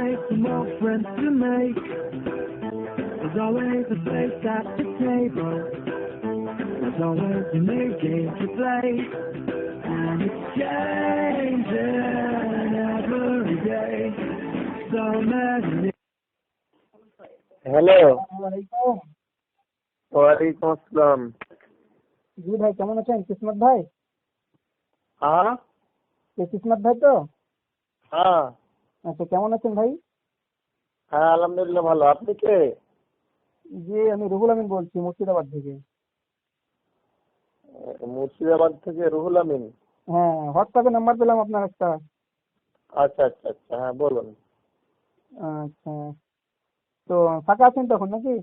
Make more friends to make. There's always a place at the table. There's always a new game to play. And it's changing every day. So many hello আসসালামাইকুম ওয়ালাইকুম আসসালাম জি ভাই কেমন আছেন কিসমত ভাই হ্যাঁ কে কিসমত ভাই তো হ্যাঁ আচ্ছা কেমন আছেন ভাই? হ্যাঁ আলহামদুলিল্লাহ ভালো। আপনি কে? জি আমি রুহুল আমিন বলছি মুর্শিদাবাদ থেকে। মুর্শিদাবাদ থেকে রুহুল আমিন? হ্যাঁ হোয়াটসঅ্যাপে নাম্বার পেলাম আপনার একটা। আচ্ছা আচ্ছা আচ্ছা হ্যাঁ বলুন। আচ্ছা তো ফাঁকা আছেন তখন নাকি?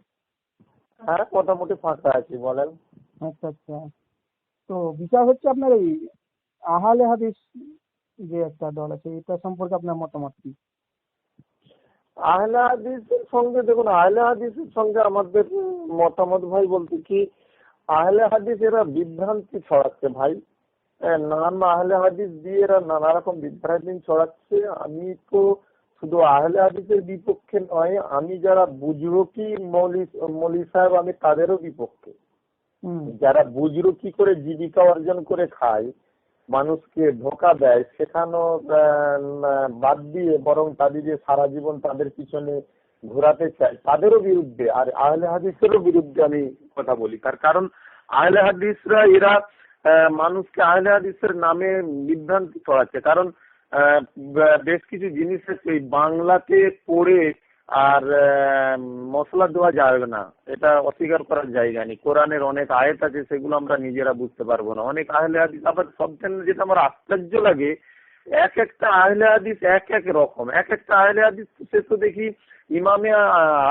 হ্যাঁ মোটামুটি ফাঁকা আছি বলেন। আচ্ছা আচ্ছা। তো বিষয় হচ্ছে আপনার এই আহলে হাদিস যে একটা দল আছে এটা সম্পর্কে আপনার মতামত কি? আহলে হাদিসের সঙ্গে দেখুন আহলে হাদিসের সঙ্গে আমাদের মতামত ভাই বলতে কি আহলে হাদিস এরা বিভ্রান্তি ছড়াচ্ছে ভাই। এ, নাম আহলে হাদিস দিয়ে এরা নানা রকম বিভ্রান্তি ছড়াচ্ছে। আমি তো শুধু আহলে হাদিসের বিপক্ষে নয় আমি যারা বুজরুকি মৌলি মৌলি সাহেব আমি তাদেরও বিপক্ষে। যারা বুজরুকি করে জীবিকা অর্জন করে খায় মানুষকে ধোকা দেয় শেখানো বাদ দিয়ে বরং তাদের যে সারা জীবন তাদের পিছনে ঘোরাতে চায়, তাদেরও বিরুদ্ধে, আর আহলে হাদিসেরও বিরুদ্ধে আমি কথা বলি। তার কারণ, আহলে হাদিসরা এরা মানুষকে আহলে হাদিসের নামে বিভ্রান্তি ছড়াচ্ছে কারণ বেশ কিছু জিনিস আছে বাংলাতে পড়ে আর মশলা দেওয়া যাবে না। এটা অস্বীকার করার জায়গা নেই। কোরআনের অনেক আয়াত আছে সেগুলো আমরা নিজেরা বুঝতে পারব না। অনেক আহলে হাদিস আবার সবচেয়ে যেটা আমার আশ্চর্য লাগে এক একটা আহলে হাদিস এক এক রকম। এক একটা আহলে হাদিস সে তো দেখি ইমামে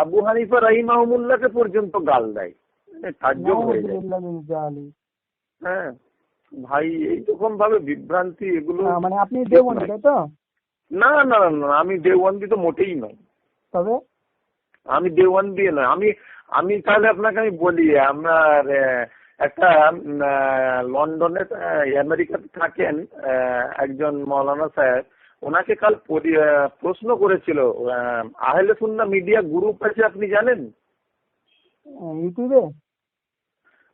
আবু হানিফা রাহিমাহমুল্লাহকে পর্যন্ত গাল দেয়। মানে হয়ে। হ্যাঁ। ভাই এইরকম ভাবে বিভ্রান্তি এগুলো মানে আপনি দেওবন্দি তাই তো? না না না আমি দেওয়ান্দি তো মোটেই নয় তবে? আমি দেওয়ান দিয়ে নয় আমি আমি তাহলে আপনাকে আমি বলি আপনার আহ, একটা লন্ডনে আমেরিকাতে থাকেন একজন মৌলানা সাহেব ওনাকে কাল প্রশ্ন করেছিল আহলে সুন্না মিডিয়া গ্রুপ আছে আপনি জানেন? ইউটিউবে?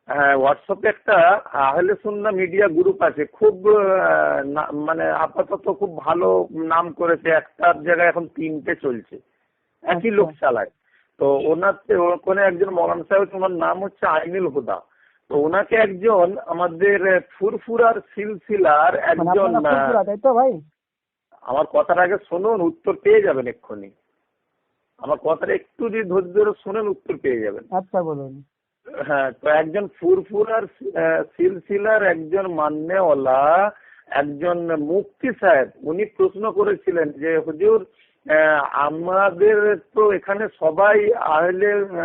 হ্যাঁ হোয়াটসঅ্যাপে একটা আহলে সুন্না মিডিয়া গ্রুপ আছে খুব মানে আপাতত খুব ভালো নাম করেছে একটার জায়গায় এখন তিনটে চলছে। একই আচ্ছা। লোক চালায়। তো ওনার ওখানে একজন মৌলানা সাহেব তোমার নাম হচ্ছে আইনুল হুদা। তো ওনাকে একজন আমাদের ফুরফুরার সিলসিলার একজন আমার কথাটা আগে শুনুন উত্তর পেয়ে যাবেন এক্ষুনি। আমার কথাটা একটু যদি ধৈর্য ধরে শুনেন উত্তর পেয়ে যাবেন। আচ্ছা বলুন। হ্যাঁ তো একজন ফুরফুরার সিলসিলার একজন মান্যওয়ালা একজন মুফতি সাহেব উনি প্রশ্ন করেছিলেন যে হুজুর আহ, আমাদের তো এখানে সবাই আহলে আহ,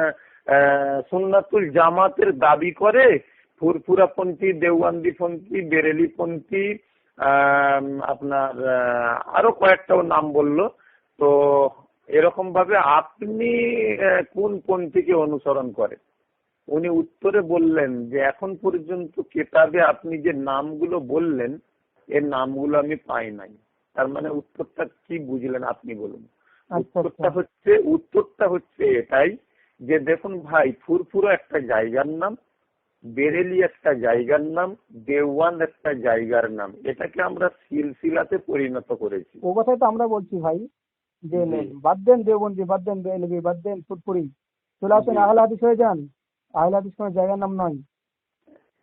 আহ, সুন্নাতুল জামাতের দাবি করে। ফুরফুরাপন্থী দেওয়ান্দিপন্থী বেরেলিপন্থী আপনার আরও কয়েকটাও নাম বলল। তো এরকম ভাবে আপনি কোন পন্থীকে অনুসরণ করেন? উনি উত্তরে বললেন যে এখন পর্যন্ত কেতাবে আপনি যে নামগুলো বললেন এর নামগুলো আমি পাই নাই। তার মানে উত্তরটা কি বুঝলেন আপনি বলুন। আচ্ছা, উত্তরটা আচ্ছা। হচ্ছে উত্তরটা হচ্ছে এটাই যে দেখুন ভাই ফুরফুরা একটা জায়গার নাম বেরেলি একটা জায়গার নাম দেওয়ান একটা জায়গার নাম। এটাকে আমরা সিলসিলাতে পরিণত করেছি। ও কথাই তো আমরা বলছি ভাই যে। বাদ দেন দেওবন্দি বাদ দেন বেলগি বাদ দেন ফুটপুরি চলে আসেন জি। আহলে হাদিস হয়ে যান। আহলে হাদিস কোনো জায়গার নাম নয়।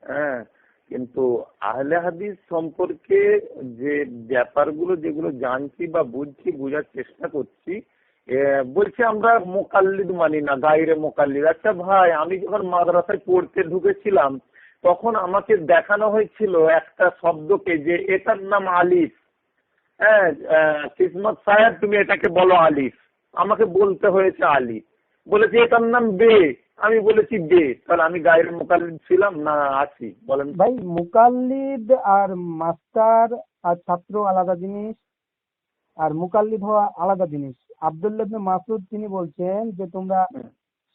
হ্যাঁ। কিন্তু আহলে হাদিস সম্পর্কে যে ব্যাপারগুলো যেগুলো জানছি বা বুঝছি, বোঝার চেষ্টা করছি বলছে আমরা মোকাল্লিদ মানি না, গাইরে মোকাল্লিদ। আচ্ছা ভাই, আমি যখন মাদ্রাসায় পড়তে ঢুকেছিলাম, তখন আমাকে দেখানো হয়েছিল একটা শব্দকে যে এটার নাম আলিফ। হ্যাঁ কিসমত সাহেব, তুমি এটাকে বলো আলিফ। আমাকে বলতে হয়েছে আলিফ। বলেছে, এটার নাম বে। আমি বলেছি বে তাহলে আমি গায়ের মোকাল্লিদ ছিলাম না আছি? বলেন। ভাই মুকাল্লিদ আর মাস্টার আর ছাত্র আলাদা জিনিস আর মুকাল্লিদ হওয়া আলাদা জিনিস। আব্দুল্লাহ মাসুদ তিনি বলছেন যে তোমরা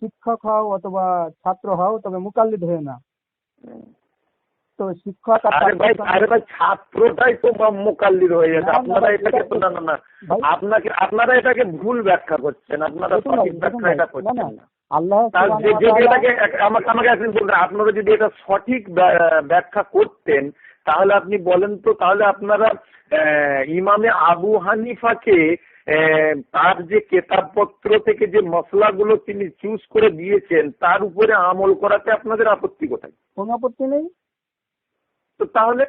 শিক্ষক হও অথবা ছাত্র হও তবে মুকাল্লিদ হয়ে না। তো শিক্ষক আর আরে ভাই আরে ভাই ছাত্রটাই তো মোকাল্লির হয়ে না, আপনারা এটাকে তো না না আপনাকে আপনারা এটাকে ভুল ব্যাখ্যা করছেন। আপনারা সঠিক ব্যাখ্যা এটা করছেন না। আল্লাহ আমাকে একদিন আপনারা যদি এটা সঠিক ব্যা- ব্যাখ্যা করতেন তাহলে আপনি বলেন তো তাহলে আপনারা ইমামে আবু হানিফাকে তার যে কেতাবপত্র থেকে যে মশলাগুলো তিনি চুজ করে দিয়েছেন তার উপরে আমল করাতে আপনাদের আপত্তি কোথায়? কোনো আপত্তি নেই। তো তাহলে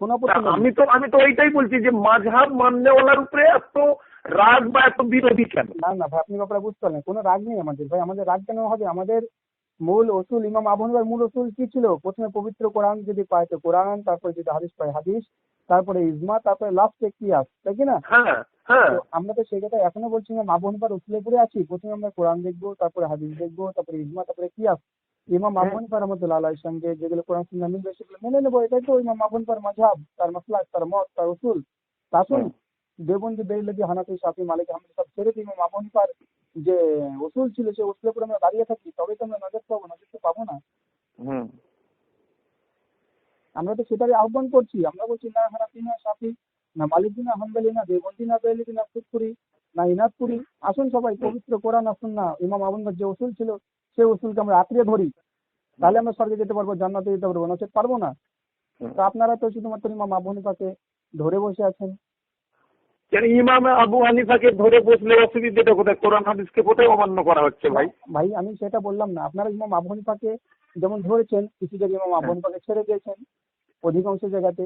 কোনো আপত্তি আমি তো আমি তো ওইটাই বলছি যে মাঝহাব মান্যওয়ালার উপরে এত রাগ বা এত বিরোধী কেন? না না ভাই আপনি ব্যাপারে বুঝতে পারলেন। কোনো রাগ নেই আমাদের ভাই। আমাদের রাগ কেন হবে? আমাদের মূল অসুল ইমাম আবু হানিফার মূল অসুল কি ছিল? প্রথমে পবিত্র কোরআন যদি পায় তো কোরআন তারপরে যদি হাদিস পায় হাদিস তারপরে ইজমা তারপরে লাস্টে কিয়াস তাই কি না? হ্যাঁ হ্যাঁ। আমরা তো সেই কথা এখনও বলছি ইমাম আবু হানিফার উসুলে পড়ে আছি। প্রথমে আমরা কোরআন দেখব তারপরে হাদিস দেখব তারপরে ইজমা তারপরে কিয়াস ইমাম আবু হানিফা রহমতুল্লাহ আলাইহির সঙ্গে যেগুলো কোরআন সুন্নাহ মিলবে সেগুলো মেনে নেব। এটাই তো ইমাম আবু হানিফার মাঝহাব তার মাসলাক তার মত তার উসুল তা আসুন হুম। দেবন্দি বেইলদি হানাফি শাফি মালিক আহমদ সব ছেড়ে দিয়ে ইমাম আবু হানিফার যে উসুল ছিল সেই উসুলের উপর আমরা দাঁড়িয়ে থাকি তবে তো আমরা নজর পাবো নজর তো পাবো না। আমরা তো সেটারই আহ্বান করছি আমরা বলছি না হানাফি না শাফি না মালিকি না হাম্বলি না দেবন্দি না বেইলদি না ফুটপুরি না ইনাদপুরি আসুন সবাই পবিত্র কোরআন আসুন না। ইমাম আবু যে উসুল ছিল সেই উসুলকে আমরা আঁকড়ে ধরি। তাহলে আমরা স্বর্গে যেতে পারব জান্নাতে যেতে পারব নচেত পারব না। তো আপনারা তো শুধুমাত্র ইমাম আবু হানিফাকে ধরে বসে আছেন। কেন ইমাম আবু হানিফাকে ধরে বসলে অসুবিধাটা কোথায় কোরআন হাদিসকে কোথায় অমান্য করা হচ্ছে ভাই ভাই আমি সেটা বললাম না আপনারা ইমাম আবু হানিফাকে যেমন ধরেছেন, কিছু জায়গায় ইমাম আবু। হানিফাকে ছেড়ে দিয়েছেন, অধিকাংশ জায়গাতে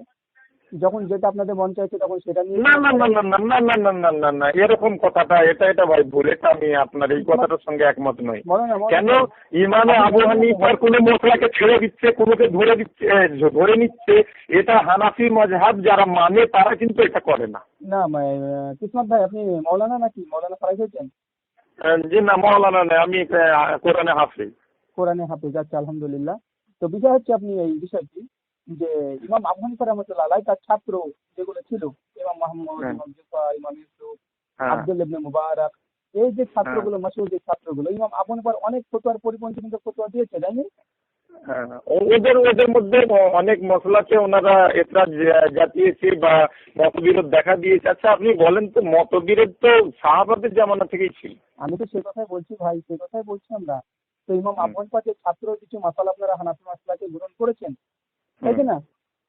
যখন যেটা আপনাদের মন চাইছে তখন সেটা নিয়ে না না না না না না না না না না না এরকম কথাটা এটা এটা ভাই ভুল এটা আমি আপনার এই কথাটার সঙ্গে একমত নই মনে মনে কেন ইমামে আবু হানিফার কোনো মশলাকে ছেড়ে দিচ্ছে কোনোকে ধরে দিচ্ছে ধরে নিচ্ছে এটা হানাফি মজহাব যারা মানে তারা কিন্তু এটা করে না না কিসমত ভাই আপনি মৌলানা নাকি মৌলানা ফারাই হয়েছেন জি না মৌলানা নয় আমি কোরআনে হাফিজ কোরআনে হাফেজ আছে আলহামদুলিল্লাহ তো বিষয় হচ্ছে আপনি এই বিষয়টি যে ইমাম আবু হানিফা রহমতুল্লাহ আলাই তার ছাত্র যেগুলো ছিল ইমাম মোহাম্মদ হ্যাঁ। ইমাম জুফা ইমাম ইউসুফ হ্যাঁ। আব্দুল ইবনে মুবারক এই যে ছাত্রগুলো মাসুর যে ছাত্রগুলো ইমাম আবু হানিফার অনেক ফতোয়ার পরিপন্থী কিন্তু ফতোয়া দিয়েছে তাই হ্যাঁ, ওদের ওদের মধ্যে অনেক মশলাকে ওনারা জাতিয়েছে বা মতবিরোধ দেখা দিয়েছে। আচ্ছা আপনি বলেন তো মতবিরোধ তো সাহাবাদের জামানা থেকেই ছিল। আমি তো সে কথাই বলছি ভাই সে কথাই বলছি আমরা। তো ইমাম। আবু যে ছাত্র কিছু মাসালা আপনারা হানাফি মাসলাকে গ্রহণ করেছেন? তাই না?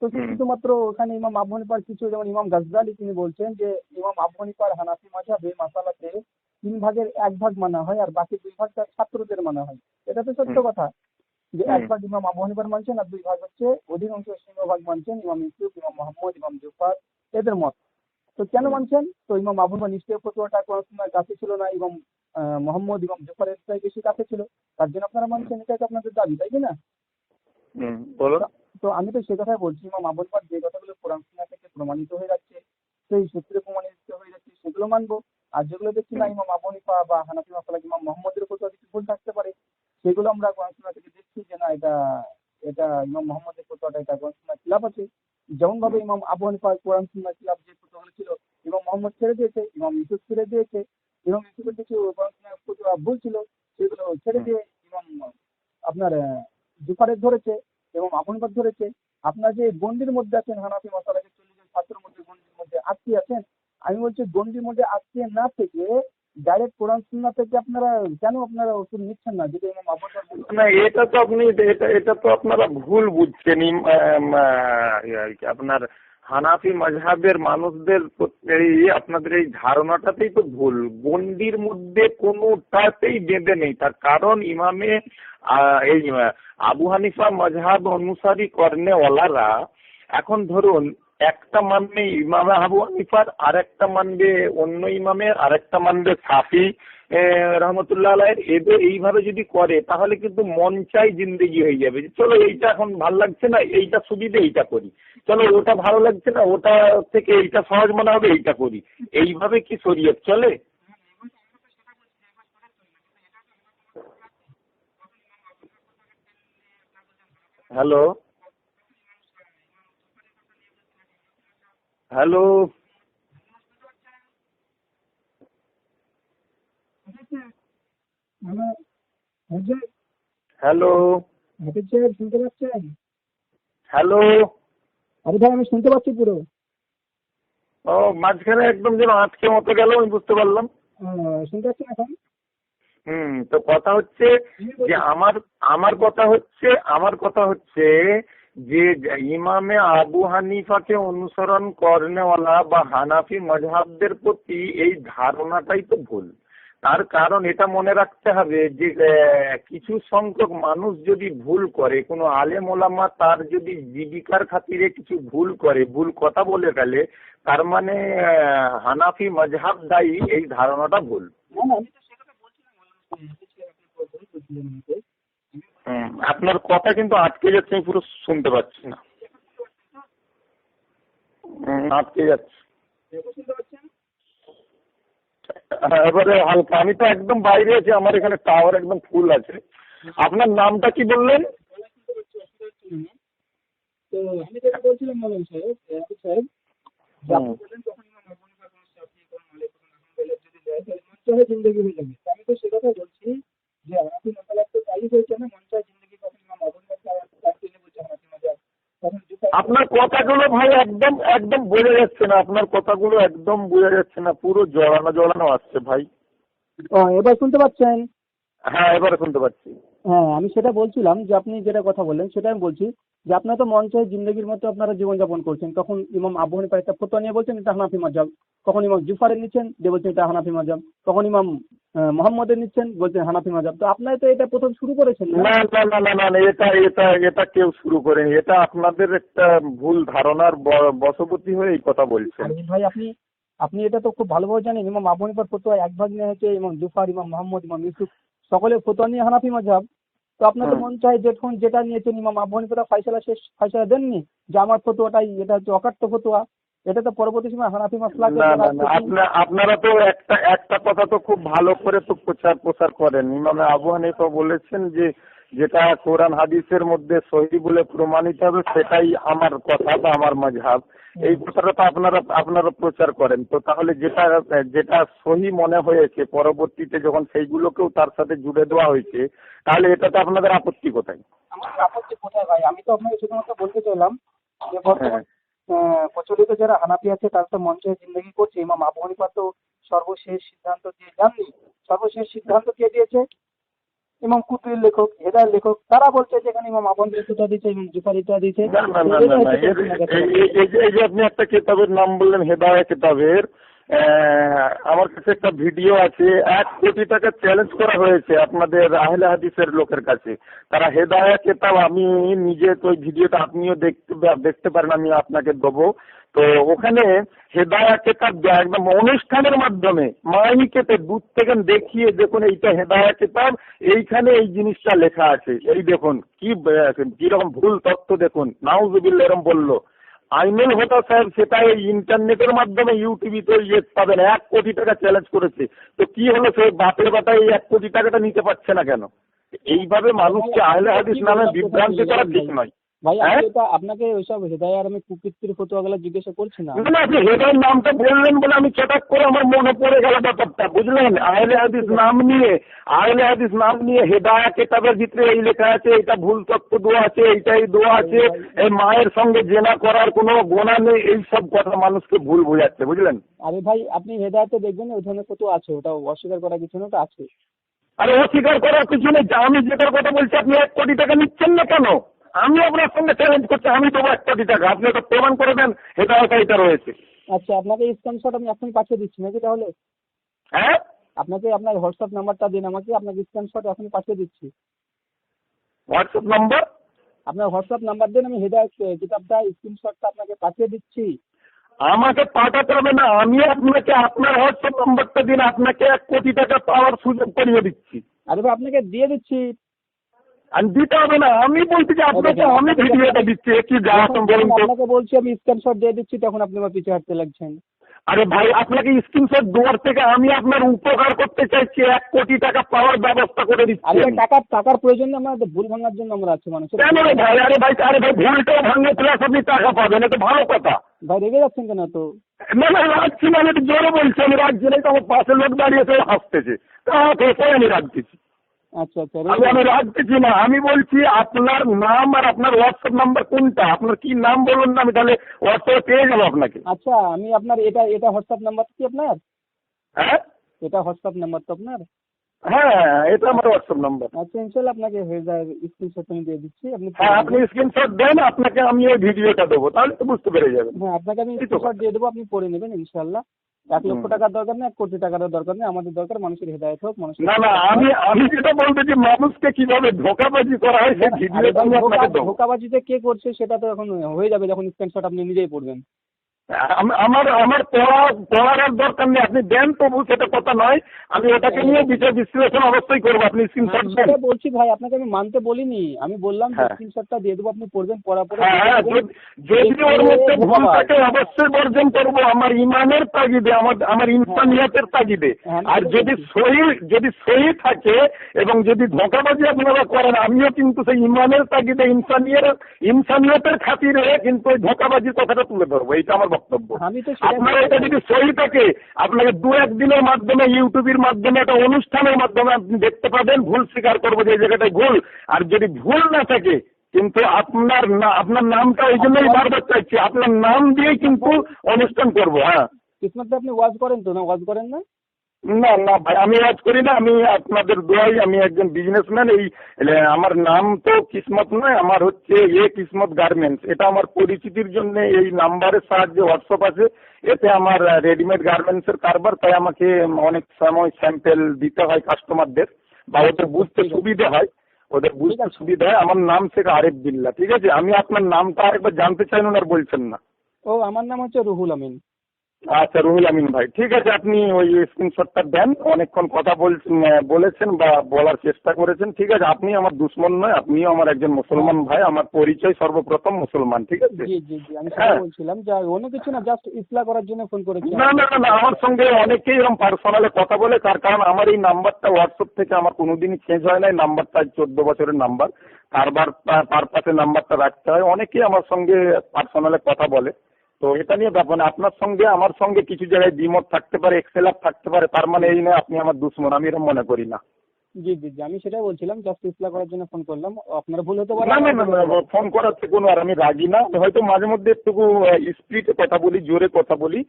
তো। শুধুমাত্র ওখানে ইমাম আবু হানিফার কিছু যেমন ইমাম গাজদালি তিনি বলছেন যে ইমাম আবু হানিফার হানাফি মাঝাবে মাসালাতে তিন ভাগের এক ভাগ মানা হয় আর বাকি দুই ভাগ তার ছাত্রদের মানা হয়। এটা তো সত্য কথা যে এক ভাগ ইমাম আবু হানিফার মানছেন আর দুই ভাগ হচ্ছে অধিকাংশ সিংহভাগ মানছেন ইমাম ইউসুফ ইমাম মোহাম্মদ ইমাম জুফার এদের মত। তো কেন মানছেন? তো ইমাম আবু হানিফা নিশ্চয় ফতোয়াটা কোন সময় কাছে ছিল না ইমাম মোহাম্মদ ইমাম জুফারের চাই বেশি কাছে ছিল। তার জন্য আপনারা মানছেন এটাই তো আপনাদের দাবি তাই কি না? বলুন। তো আমি তো সে কথাই বলছি ইমাম আবু হানিফার যে কথাগুলো কোরআন সুন্নাহ থেকে প্রমাণিত হয়ে যাচ্ছে, সেই সূত্রে প্রমাণিত হয়ে যাচ্ছে, সেগুলো মানবো। আর যেগুলো দেখছি না, ইমাম আবু হানিফা বা হানাফি মাসালা ইমাম মোহাম্মদের উপর কিছু ভুল থাকতে পারে, সেগুলো আমরা কোরআন সুন্নাহ থেকে দেখছি যে না, এটা এটা ইমাম মোহাম্মদের ফতোয়াটা এটা কোরআন সুন্নাহ খিলাফ আছে। যেমন ভাবে ইমাম আবু হানিফা কোরআন সুন্নাহ খিলাফ যে ফতোয়াগুলো ছিল, ইমাম মোহাম্মদ ছেড়ে দিয়েছে, ইমাম ইউসুফ ছেড়ে দিয়েছে ইমাম ইউসুফের কিছু কোরআন সুন্নাহ ফতোয়া ভুল ছিল, সেগুলো ছেড়ে দিয়ে ইমাম আপনার জুফারের ধরেছে। হানিফার ধরেছে। আপনার যে গন্ডির মধ্যে আছেন, হানাফি মাসালাকে চল্লিশ জন ছাত্রের মধ্যে গন্ডির মধ্যে আটকে আছেন, আমি বলছি গন্ডির মধ্যে আটকে না থেকে ডাইরেক্ট কোরআন, সুন্নাহ থেকে আপনারা, কেন আপনারা ওষুধ নিচ্ছেন না? ইমাম না, এটা তো আপনি, এটা এটা তো আপনারা ভুল বুঝছেন। আপনার হানাফি মজহাবের মানুষদের এই, আপনাদের এই ধারণাটাতেই তো ভুল। গন্ডির মধ্যে কোনোটাতেই বেঁধে নেই। তার কারণ ইমামে এই আবু হানিফা মজহাব অনুসারী কর্নেওয়ালারা, এখন ধরুন, একটা মানবে ইমামে আবু হানিফার আর একটা মানবে অন্য ইমামের আর একটা মানবে সাফি রহমতুল্লাহ আলাইয়ের। এদের এইভাবে যদি করে, তাহলে কিন্তু মন চাই জিন্দেগি হয়ে যাবে। চলো এইটা এখন ভালো লাগছে না, এইটা সুবিধে এইটা করি। চলো ওটা ভালো লাগছে না, ওটা থেকে এইটা সহজ মনে হবে, এইটা করি। এইভাবে কি শরীয়ত চলে? হ্যালো। হ্যালো। হ্যালো। হাফিজ শুনতে পাচ্ছেন? হ্যালো। আরে ভাই আমি শুনতে পাচ্ছি পুরো। ও মাঝখানে একদম যেন আটকে মতো গেল আমি বুঝতে পারলাম। শুনতে পাচ্ছেন এখন? হুম, তো কথা হচ্ছে যে আমার আমার কথা হচ্ছে, আমার কথা হচ্ছে যে ইমামে আবু হানিফাকে অনুসরণ করেনেওয়ালা বা হানাফি মজহাবদের প্রতি এই ধারণাটাই তো ভুল। তার কারণ এটা মনে রাখতে হবে যে কিছু সংখ্যক মানুষ যদি ভুল করে, কোনো আলেম ওলামা তার যদি জীবিকার খাতিরে কিছু ভুল করে, ভুল কথা বলে ফেলে, তার মানে হানাফি মজহাব দায়ী, এই ধারণাটা ভুল। আপনার কথা কিন্তু আটকে যাচ্ছে আমি পুরো শুনতে পাচ্ছি না। আটকে যাচ্ছে। হ্যাঁ, এবারে হালকা আমি তো একদম বাইরে আছি আমার এখানে টাওয়ার একদম ফুল আছে। আপনার নামটা কি বললেন? তো আমি যেটা বলছিলাম মালুম সাহেব সাহেব যে আপনি হুম। বললেন তখন ইমাম আবু হানিফা কোনো শাফি কোনো মালিক যদি যায় তাহলে জিন্দগি হয়ে যাবে। কথা বলছি যে হানাফি মাসালার তো তাই হয়েছে না মন চাহে জিন্দগি হানিফা হানাফি মাজাব আপনার কথাগুলো ভাই একদম একদম বোঝা যাচ্ছে না আপনার কথাগুলো একদম বোঝা যাচ্ছে না পুরো জড়ানো জড়ানো আসছে ভাই। ও এবার শুনতে পাচ্ছেন? হ্যাঁ এবারে শুনতে পাচ্ছি। হ্যাঁ আমি সেটা বলছিলাম যে আপনি যেটা কথা বললেন সেটা আমি বলছি যে আপনার তো মন চাহে জিন্দগির মতো আপনারা জীবনযাপন করছেন। তখন ইমাম আবু হানিফার একটা ফতোয়া নিয়ে বলছেন এটা হানাফি মাজাব কখন ইমাম জুফারের নিচ্ছেন যে বলছেন এটা হানাফি মাজাব তখন ইমাম আহ, মোহাম্মদের নিচ্ছেন বলছেন হানাফি মাজাব। তো আপনারা তো এটা প্রথম শুরু করেছেন না? না না না না এটা এটা এটা কেউ শুরু করেনি। এটা আপনাদের একটা ভুল ধারণার বশবর্তী হয়ে এই কথা বলছেন। ভাই আপনি আপনি এটা তো খুব ভালোভাবে জানেন। ইমাম আবু হানিফার ফতোয়া এক ভাগ নিয়ে হচ্ছে ইমাম জুফার ইমাম মোহাম্মদ ইমাম ইউসুফ সকলের ফতোয়া নিয়ে হানাফি মাজাব। তো আপনার তো মন চায় যখন যেটা নিয়েছেন ইমাম আবু হানিফা ফাইসালা শেষ ফাইসালা দেননি যে আমার ফতোয়াটাই এটা হচ্ছে অকাট্য ফতোয়া। এটা তো পরবর্তী সময় হানাফি খুবই- আপনার আপনারা তো একটা একটা কথা তো খুব ভালো করে তো প্রচার প্রসার করেন। ইমামে আবু হানিফা বলেছেন যে যেটা কোরআন হাদিসের মধ্যে সহি বলে প্রমাণিত হবে সেটাই আমার কথা বা আমার মজহাব এই কথাটা তো আপনারা আপনারা প্রচার করেন। তো তাহলে যেটা যেটা সহি মনে হয়েছে পরবর্তীতে যখন সেইগুলোকেও তার সাথে জুড়ে দেওয়া হয়েছে তাহলে এটাতে আপনাদের আপত্তি কোথায়? আমার আপত্তি কোথায় ভাই? আমি তো আপনাকে শুধুমাত্র বলতে চাইলাম যে বর্তমান হ্যাঁ। আহ, প্রচলিত যারা হানাফি আছে তারা তো মঞ্চে জিন্দগি করছে। ইমাম আবু হানিফা তো সর্বশেষ সিদ্ধান্ত দিয়ে যাননি। সর্বশেষ সিদ্ধান্ত কে দিয়েছে? ইমাম কুতুবের লেখক হেদার লেখক তারা বলছে যে এখানে ইমাম আবন হানিফা দিচ্ছে দিয়েছে ইমাম জুফার দিয়েছে। না এর- এই- যে- আপনি একটা কিতাবের নাম বললেন হেদায়া কিতাবের আমার কাছে একটা ভিডিও আছে। এক কোটি টাকা চ্যালেঞ্জ করা হয়েছে আপনাদের আহলে হাদিসের লোকের কাছে। তারা হেদায়া কিতাব আমি নিজে তো ওই ভিডিওটা আপনিও দেখতে দেখতে পারেন, আমি আপনাকে দেবো। তো ওখানে হেদায়া কিতাব একদম অনুষ্ঠানের মাধ্যমে মাইকেতে দূর থেকে দেখিয়ে দেখুন, এইটা হেদায়া কিতাব এইখানে এই জিনিসটা লেখা আছে। এই দেখুন, কি কীরকম ভুল তথ্য দেখুন। নাউজুবিল্লা এরম বলল। আইনুল হোতা সাহেব সেটা এই ইন্টারনেটের মাধ্যমে ইউটিভিতে ইয়ে পাবেন এক কোটি টাকা চ্যালেঞ্জ করেছে। তো কি হলো সে বাপের বাটা এই এক কোটি টাকাটা নিতে পারছে না কেন? এইভাবে মানুষকে আহলে হাদিস নামে বিভ্রান্তি করা ঠিক নয়। ভাই হ্যাঁ? আমি এটা আপনাকে ওইসব হেদায়ার আমি কুকীর্তির ফতোয়াগুলো জিজ্ঞাসা করছি না। না, আপনি হেদার নামটা বললেন বলে আমি চটাক করে আমার মনে পড়ে গেল ব্যাপারটা বুঝলেন? আহলে হাদিস নাম নিয়ে আহলে হাদিস নাম নিয়ে হেদায়া কেতাবের ভিতরে এই লেখা আছে এটা ভুল তথ্য দেওয়া আছে এইটাই দেওয়া আছে এই মায়ের সঙ্গে জেনা করার কোনো গোনা নেই এই সব কথা মানুষকে ভুল বোঝাচ্ছে বুঝলেন? আরে ভাই আপনি হেদায়তে দেখবেন ওই ধরনের ফটো আছে ওটা অস্বীকার করার কিছু না ওটা আছে। আরে অস্বীকার করার পিছনে যা আমি যেটার কথা বলছি আপনি এক কোটি টাকা নিচ্ছেন না কেন? আমি আপনার সঙ্গে চ্যালেঞ্জ করছি আমি দেবো একটা কোটি টাকা আপনি ওটা প্রমাণ করে দেন হেদায়তা এটা রয়েছে। আচ্ছা আপনাকে স্ক্রিনশট আমি এখনই পাঠিয়ে দিচ্ছি নাকি তাহলে? হ্যাঁ? আপনাকে আপনার হোয়াটসঅ্যাপ নাম্বারটা দিন আমাকে আপনাকে স্ক্রিনশট এখনই পাঠিয়ে দিচ্ছি। হোয়াটসঅ্যাপ নম্বর আপনার হোয়াটসঅ্যাপ নাম্বার দিন আমি হেদায়ত কিতাবটা স্ক্রিনশটটা আপনাকে পাঠিয়ে দিচ্ছি। আমাকে পাঠাতে হবে না আমি আপনাকে আপনার হোয়াটসঅ্যাপ নম্বরটা দিন আপনাকে এক কোটি টাকা পাওয়ার সুযোগ করিয়ে দিচ্ছি। আরে ভাই আপনাকে দিয়ে দিচ্ছি। আর দিতে হবে না। আমি বলছি যে আপনাকে আমি ভিডিওটা দিচ্ছি কি যা বলুন আপনাকে বলছি আমি স্ক্রিনশট দিয়ে দিচ্ছি তখন আপনি আমার পিছু হাঁটতে লাগছেন। আরে ভাই আপনাকে স্ক্রিনশট দেওয়ার থেকে আমি আপনার উপকার করতে চাইছি এক কোটি টাকা পাওয়ার ব্যবস্থা করে দিচ্ছি। আরে টাকার প্রয়োজন নেই, আমাদের ভুল ভাঙার জন্য আমরা আছি মানুষের কেন রে ভাই? আরে ভাই আরে ভাই ভুলটাও ভাঙলে প্লাস আপনি টাকা পাবেন এটা ভালো কথা। ভাই রেগে যাচ্ছেন কেন তো না না রাখছি না আমি জোরে বলছি আমি রাখছি না তো আমার পাশের লোক দাঁড়িয়েছে হাসতেছে। তা আমি রাখতেছি আচ্ছা আচ্ছা আমি আমি রাখতেছি না আমি বলছি আপনার নাম আর আপনার হোয়াটসঅ্যাপ নাম্বার কোনটা? আপনার কি নাম বলুন না আমি তাহলে হোয়াটসঅ্যাপে পেয়ে যাব আপনাকে। আচ্ছা আমি আপনার এটা এটা হোয়াটসঅ্যাপ নাম্বার কি আপনার? হ্যাঁ? এটা হোয়াটসঅ্যাপ নাম্বার তো আপনার? হ্যাঁ এটা আমার হোয়াটসঅ্যাপ নাম্বার আচ্ছা ইনশাল্লাহ আপনাকে হয়ে যায় স্ক্রিনশট আমি দিয়ে দিচ্ছি আপনি হ্যাঁ আপনি স্ক্রিনশট দেন আপনাকে আমি ওই ভিডিওটা দেবো তাহলে তো বুঝতে পেরে যাবেন। হ্যাঁ আপনাকে আমি স্ক্রিনশট দিয়ে দেবো আপনি পড়ে নেবেন ইনশাল্লাহ এক লক্ষ টাকার দরকার নেই এক কোটি টাকার দরকার নেই আমাদের দরকার মানুষের হেদায়ত হোক মানুষের না না আমি আমি যেটা বলতে যে মানুষকে কীভাবে ধোকাবাজি করা হয় সেই ভিডিও ভিডিওটা আমি আপনাকে ধোকা- দেবো। ধোকাবাজিতে কে করছে সেটা তো এখন হয়ে যাবে যখন স্ক্রিনশট আপনি নিজেই পড়বেন। আমার আমার পড়া পড়ার আর দরকার নেই। আপনি দেন তবু সেটা কথা নয়। আমি ওটাকে নিয়ে বিচার বিশ্লেষণ অবশ্যই করব। আপনি স্ক্রিনশট দেন। বলছি ভাই আপনাকে আমি মানতে বলিনি। আমি বললাম হ্যাঁ। স্ক্রিনশটটা দিয়ে দেবো আপনি পড়বেন পড়া পরে হ্যাঁ হ্যাঁ, যদি- ওর মধ্যে ভুল থাকে অবশ্যই বর্জন করব। আমার ইমানের তাগিদে আমার আমার ইনসানিয়াতের তাগিদে। হ্যাঁ, আর যদি। সহি যদি সহি থাকে এবং যদি ধোঁকাবাজি আপনারা করেন আমিও কিন্তু সেই ইমানের তাগিদে ইনসানিয়ার ইনসানিয়তের খাতিরে কিন্তু ওই ধোঁকাবাজির কথাটা তুলে ধরবো। এইটা আমার বক্তব্য। আপনার এটা যদি সহি থাকে আপনাকে দু একদিনের মাধ্যমে ইউটিউবের মাধ্যমে একটা অনুষ্ঠানের মাধ্যমে আপনি দেখতে পাবেন ভুল স্বীকার করব যে এই জায়গাটায় ভুল। আর যদি ভুল না থাকে কিন্তু আপনার না আপনার নামটা ওই জন্যই বারবার চাইছি আপনার নাম দিয়ে কিন্তু অনুষ্ঠান করব হ্যাঁ। কৃষ্ণ আপনি ওয়াজ করেন তো না? ওয়াজ করেন না? না না ভাই আমি আজ করি না আমি আপনাদের দোয়াই আমি একজন বিজনেসম্যান এই আমার নাম তো কিসমত নয় আমার হচ্ছে এ কিসমত গার্মেন্টস এটা আমার পরিচিতির জন্য এই নাম্বারের সাহায্যে হোয়াটসঅ্যাপ আছে এতে আমার রেডিমেড গার্মেন্টসের কারবার তাই আমাকে অনেক সময় স্যাম্পেল দিতে হয় কাস্টমারদের বা ওদের বুঝতে সুবিধা হয় ওদের বুঝতে সুবিধা হয় আমার নাম শেখ আরেফ বিল্লা ঠিক আছে? আমি আপনার নামটা আরেকবার জানতে চাইলেন আর বলছেন না। ও আমার নাম হচ্ছে রুহুল আমিন। আচ্ছা রুহুল আমিন ভাই। ঠিক আছে আপনি ওই স্ক্রিনশটটা দেন অনেকক্ষণ কথা বলছেন বলেছেন বা বলার চেষ্টা করেছেন। ঠিক আছে আপনি আমার দুশ্মন নয় আপনিও আমার একজন মুসলমান ভাই আমার পরিচয় সর্বপ্রথম মুসলমান ঠিক আছে? জি জি জি আমি হ্যাঁ। সেটা বলছিলাম যে অন্য কিছু না জাস্ট ইসলা করার জন্য ফোন করেছি। না না না, না আমার সঙ্গে অনেকেই এরকম পার্সোনালে কথা বলে তার কারণ আমার এই নাম্বারটা হোয়াটসঅ্যাপ থেকে আমার কোনোদিনই চেঞ্জ হয় নাই নাম্বারটা চোদ্দ বছরের নাম্বার। কারবার পারপাসে নাম্বারটা রাখতে হয়। অনেকেই আমার সঙ্গে পার্সোনালে কথা বলে। তো এটা নিয়ে ব্যাপার আপনার সঙ্গে, আমার সঙ্গে কিছু জায়গায় দ্বিমত থাকতে পারে এক্সেলাপ থাকতে পারে, তার মানে এই নয় আপনি আমার দুশ্মন, আমি এরকম মনে করি না। জি জি জি আমি সেটাই বলছিলাম জাস্ট ইসলা করার জন্য ফোন করলাম। আপনার ভুল হতে পারে। না না না ফোন করার থেকে কোনো আর আমি রাগি না। হয়তো মাঝে মধ্যে একটু স্পিডে কথা বলি জোরে কথা বলি।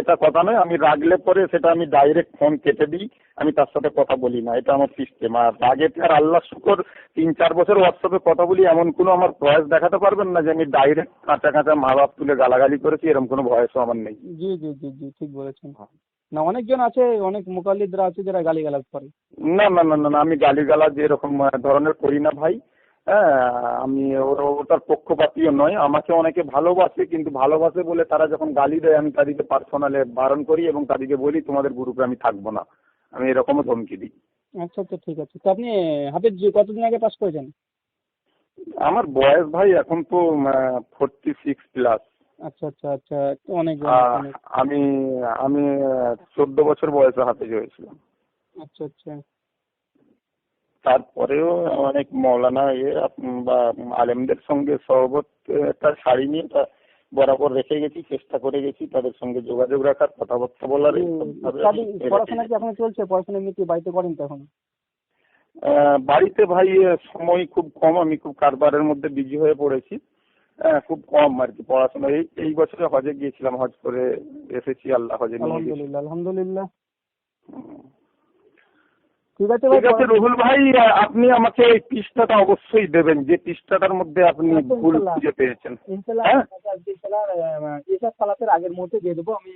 এটা কথা নয় আমি রাগলে পরে সেটা আমি ডাইরেক্ট ফোন কেটে দিই। আমি তার সাথে কথা বলি না এটা আমার সিস্টেম আর রাগেতে আর আল্লাহ শুকর তিন চার বছর হোয়াটসঅ্যাপে কথা বলি এমন কোনো আমার ভয়েস দেখাতে পারবেন না যে আমি ডাইরেক্ট কাঁচা কাঁচা মা বাপ তুলে গালাগালি করেছি এরকম কোনো ভয়েসও আমার নেই। জি জি জি জি ঠিক বলেছেন। না অনেকজন আছে অনেক মুকাল্লিদরা আছে যারা গালিগালাজ করে। না না না না আমি গালিগালাজ এরকম আহ, ধরনের করি না ভাই। হ্যাঁ আমি ওর- ওটার পক্ষপাতীয় নয়। আমাকে অনেকে ভালোবাসে কিন্তু ভালোবাসে বলে তারা যখন গালি দেয় আমি তাদেরকে পার্সোনালে বারণ করি এবং তাদেরকে বলি তোমাদের গ্রুপে আমি থাকব না। আমি এরকমও ধমকি দিই। আচ্ছা আচ্ছা ঠিক আছে। তো আপনি হাফেজ জি কতদিন আগে পাস করেছেন? আমার বয়স ভাই এখন তো ফোরটি সিক্স প্লাস আচ্ছা আচ্ছা আচ্ছা অনেক অনেক আমি আমি চোদ্দ বছর বয়সে হাতে হয়েছিলাম আচ্ছা আচ্ছা। তারপরেও অনেক মৌলানা ইয়ে বা আলেমদের সঙ্গে সহবত একটা শাড়ি নিয়ে বরাবর রেখে গেছি চেষ্টা করে গেছি তাদের সঙ্গে যোগাযোগ রাখার কথাবার্তা বলার পড়াশোনা কি এখনও চলছে? পড়াশোনা এমনি বাড়িতে করেন তো এখন? বাড়িতে ভাই সময় খুব কম আমি খুব কারবারের মধ্যে বিজি হয়ে পড়েছি। খুব কম আর কি পড়াশোনা। এই এই বছরে হজে গিয়েছিলাম হজ করে এসেছি আল্লাহ হজে আলহামদুলিল্লাহ আলহামদুলিল্লাহ। ঠিক আছে ঠিক আছে রুহুল ভাই আপনি আমাকে এই পৃষ্ঠাটা অবশ্যই দেবেন যে পৃষ্ঠাটার মধ্যে আপনি ভুল খুঁজে পেয়েছেন। হ্যাঁ? আগের মুহূর্তে দিয়ে দেবো আমি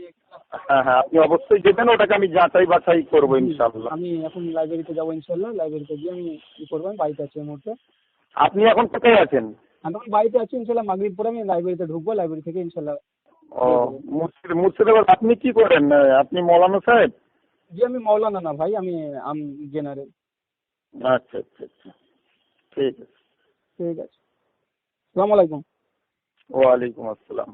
হ্যাঁ হ্যাঁ আপনি অবশ্যই দেবেন ওটাকে আমি যাচাই বাছাই করব ইনশাল্লাহ আমি এখন লাইব্রেরিতে যাব ইনশাল্লাহ লাইব্রেরিতে গিয়ে আমি কি করব আমি বাড়িতে আছি এই মুহূর্তে। আপনি এখন কোথায় আছেন? আমি তখন বাড়িতে আছি ইনশাল্লাহ মাগরিব পরে আমি লাইব্রেরিতে ঢুকবো লাইব্রেরি থেকে ইনশাল্লাহ ও মুর্শিদ মুর্শিদাবাদ আপনি কি করেন? আপনি মৌলানা সাহেব? জি আমি মৌলানা না ভাই আমি আম জেনারেল আচ্ছা আচ্ছা আচ্ছা। ঠিক আছে। ঠিক আছে। আসসালামু আলাইকুম। ওয়ালাইকুম আসসালাম।